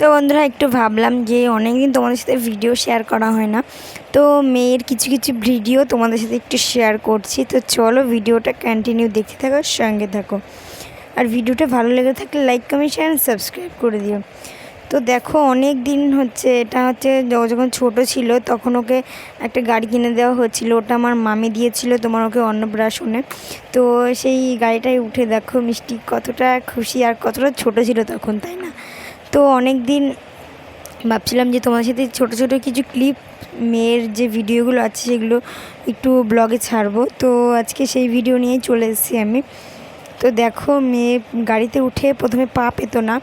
তো বন্ধুরা, একটু ভাবলাম যে অনেকদিন তোমাদের সাথে ভিডিও শেয়ার করা হয় না। তো মেয়ের কিছু কিছু ভিডিও তোমাদের সাথে একটু শেয়ার করছি। তো চলো ভিডিওটা কন্টিনিউ দেখতে থাকো, সঙ্গে থাকো। আর ভিডিওটা ভালো লেগে থাকলে লাইক কমেন্ট শেয়ার সাবস্ক্রাইব করে দিও। তো দেখো অনেক দিন হচ্ছে, এটা হচ্ছে যখন ছোট ছিল, তখন ওকে একটা গাড়ি কিনে দেওয়া হচ্ছিল। ওটা আমার মামি দিয়েছিল, তোমার ওকে অন্নপ্রাশনে তো সেই গাড়িটায় উঠে দেখো, মিষ্টি কতটা খুশি আর কতটা ছোট ছিল তখন, তাই না? তো অনেক দিন ভাবছিলাম যে তোমাদের সাথে ছোট ছোট কিছু ক্লিপ মেয়ের যে ভিডিওগুলো আছে সেগুলো একটু ব্লগে ছাড়বো। তো আজকে সেই ভিডিও নিয়েই চলে এসেছি আমি। তো দেখো, মেয়ে গাড়িতে উঠে প্রথমে পা পেত না।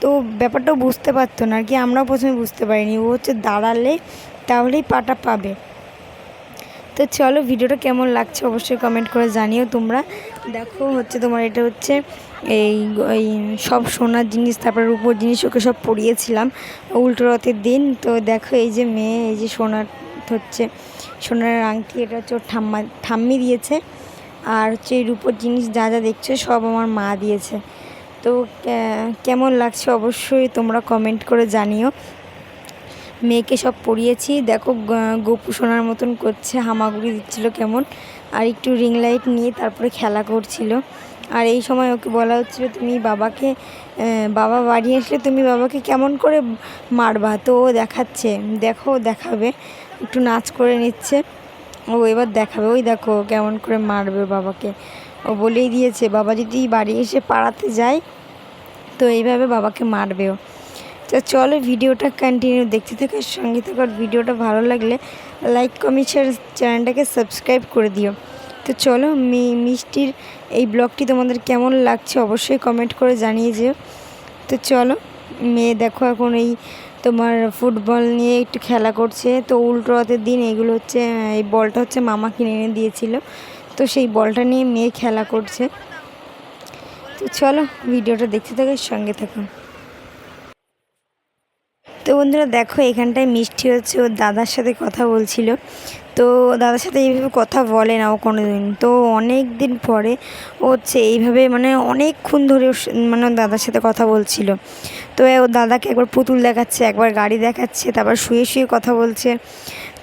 তো ব্যাপারটাও বুঝতে পারতো না আর কি, আমরাও প্রথমে বুঝতে পারিনি। ও হচ্ছে দাঁড়ালে তাহলেই পাটা পাবে। তো চলো ভিডিওটা কেমন লাগছে অবশ্যই কমেন্ট করে জানিও তোমরা। দেখো হচ্ছে তোমার এটা হচ্ছে এই এই সব সোনার জিনিস, তারপর রূপোর জিনিস, ওকে সব পরিয়েছিলাম। উল্টো রথের দিন, তো দেখো এই যে মেয়ে, এই যে সোনার হচ্ছে সোনার আংটি, এটা হচ্ছে ওর ঠাম্মা, ঠাম্মি দিয়েছে। আর হচ্ছে এই রূপোর জিনিস যা যা দেখছ সব আমার মা দিয়েছে। তো কেমন লাগছে অবশ্যই তোমরা কমেন্ট করে জানিও। মেয়েকে সব পরিয়েছি। দেখো গোপু সোনার মতন করছে, হামাগুড়ি দিচ্ছিল কেমন। আর একটু রিং লাইট নিয়ে তারপরে খেলা করছিল। আর এই সময় ওকে বলা হচ্ছিল, তুমি বাবাকে বাবা বাড়ি আসলে তুমি বাবাকে কেমন করে মারবা? তো ও দেখাচ্ছে। দেখো দেখাবে। একটু নাচ করে নিচ্ছে। ও এবার দেখাবে, ওই দেখো কেমন করে মারবে বাবাকে। ও বলেই দিয়েছে, বাবা যদি বাড়ি এসে পাড়াতে যায়, তো এইভাবে বাবাকে মারবেও। তো চলো ভিডিওটা কন্টিনিউ দেখতে থাকো, সঙ্গে থাকো। ভিডিওটা ভালো লাগলে লাইক কমেন্ট শেয়ার চ্যানেলটাকে সাবস্ক্রাইব করে দিও। তো চলো মি- মিষ্টির এই ব্লগটি তোমাদের কেমন লাগছে অবশ্যই কমেন্ট করে জানিয়ে যেও। তো চলো, মেয়ে দেখো এখন এই তোমার ফুটবল নিয়ে একটু খেলা করছে। তো উল্টো রথের দিন এগুলো হচ্ছে, এই বলটা হচ্ছে মামা কিনে এনে দিয়েছিল। তো সেই বলটা নিয়ে মেয়ে খেলা করছে। তো চলো, ভিডিওটা দেখতে থাকো, সঙ্গে থাকো। তো বন্ধুরা দেখো, এখানটায় মিষ্টি হচ্ছে, ওর দাদার সাথে কথা বলছিল। তো দাদার সাথে এইভাবে কথা বলে না ও কোনো দিন তো অনেক দিন পরে ও হচ্ছে এইভাবে মানে অনেকক্ষণ ধরে মানে দাদার সাথে কথা বলছিল। তো ও দাদাকে একবার পুতুল দেখাচ্ছে, একবার গাড়ি দেখাচ্ছে, তারপর শুয়ে শুয়ে কথা বলছে।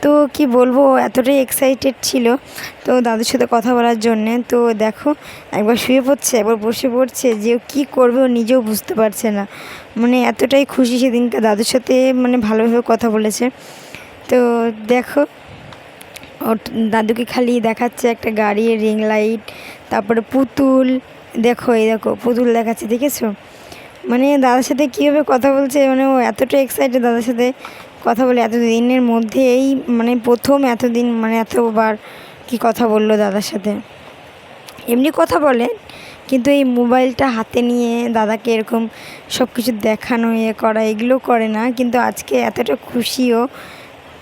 তো কি বলব ও এতটাই এক্সাইটেড ছিল তো দাদুর সাথে কথা বলার জন্যে। তো দেখো, একবার শুয়ে পড়ছে, একবার বসে পড়ছে, যে ও কী করবে ও নিজেও বুঝতে পারছে না। মানে এতটাই খুশি সেদিনকে দাদুর সাথে মানে ভালোভাবে কথা বলেছে। তো দেখো, ওর দাদুকে খালি দেখাচ্ছে একটা গাড়ি রিং লাইট তারপরে পুতুল। দেখো, এই দেখো, পুতুল দেখাচ্ছে, দেখেছ? মানে দাদার সাথে কীভাবে কথা বলছে মানে ও এতটা এক্সাইটেড দাদার সাথে। কথা বলে এত দিনের মধ্যে এই মানে প্রথম এতদিন মানে এতবার কি কথা বলল দাদার সাথে। এমনি কথা বলে, কিন্তু এই মোবাইলটা হাতে নিয়ে দাদাকে এরকম সব কিছু দেখানো ইয়ে করা, এগুলো করে না। কিন্তু আজকে এতটা খুশিও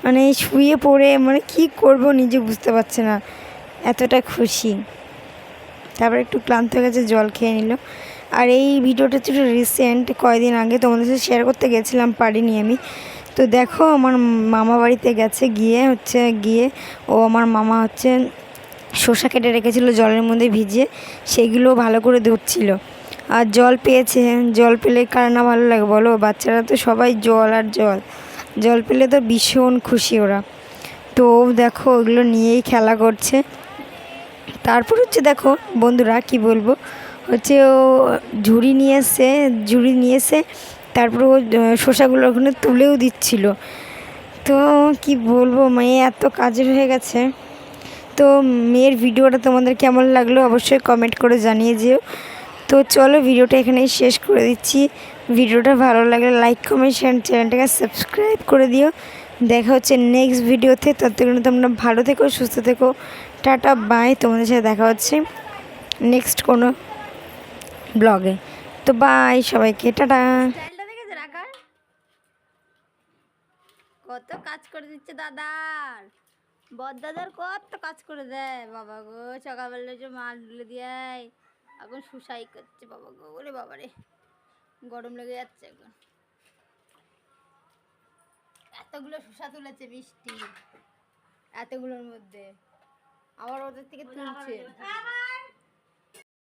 মানে শুয়ে পড়ে মানে কি করব নিজে বুঝতে পারছে না, এতটা খুশি। তারপর একটু ক্লান্ত হয়ে গেছে, জল খেয়ে নিল। আর এই ভিডিওটা ছিল রিসেন্ট কয়দিন আগে তোমাদের সাথে শেয়ার করতে গেছিলাম, পারিনি আমি। তো দেখো, আমার মামা বাড়িতে গেছে, গিয়ে হচ্ছে গিয়ে ও আমার মামা হচ্ছে শসা কেটে রেখেছিল জলের মধ্যে ভিজিয়ে, সেগুলো ভালো করে ধুচ্ছিল। আর জল পেয়েছে, জল পেলে কার না ভালো লাগে বলো? বাচ্চারা তো সবাই জল আর জল। জল পেলে তো ভীষণ খুশি ওরা। তো দেখো, ওগুলো নিয়েই খেলা করছে। তারপর হচ্ছে দেখো, বন্ধুরা, কি বলব? হচ্ছে ও ঝুড়ি নিয়ে এসে ঝুড়ি নিয়ে এসে তারপর ও শসাগুলো ওখানে তুলেও দিচ্ছিল। তো কি বলব, মেয়ে এত কাজের হয়ে গেছে। তো মেয়ের ভিডিওটা তোমাদের কেমন লাগল অবশ্যই কমেন্ট করে জানিয়ে যেও। তো চলো ভিডিওটা এখানেই শেষ করে দিচ্ছি। ভিডিওটা ভালো লাগলে লাইক কমেন্ট শেয়ার চ্যানেলটাকে সাবস্ক্রাইব করে দিও। দেখা হচ্ছে নেক্সট ভিডিওতে। ততক্ষণ তোমরা ভালো থেকো, সুস্থ থেকো। টাটা বাই তোমাদের সাথে দেখা হচ্ছে নেক্সট কোনো ব্লগে। তো বাই সবাইকে টাটা। স্টাইলটা দেখেছে রাখার কত কাজ করে দিচ্ছে দাদার। বর দাদার কত কাজ করে দেয়। বাবা গো সকালবেলা যে মাল ঢুলে দেয় এখন সুসাই করছে বাবা গো ওরে বাবা রে। গরম লেগে যাচ্ছে এখন। এতগুলো সুসা তুলেছে মিষ্টি। এতগুলোর মধ্যে। আবার ওদের থেকে তুলছে।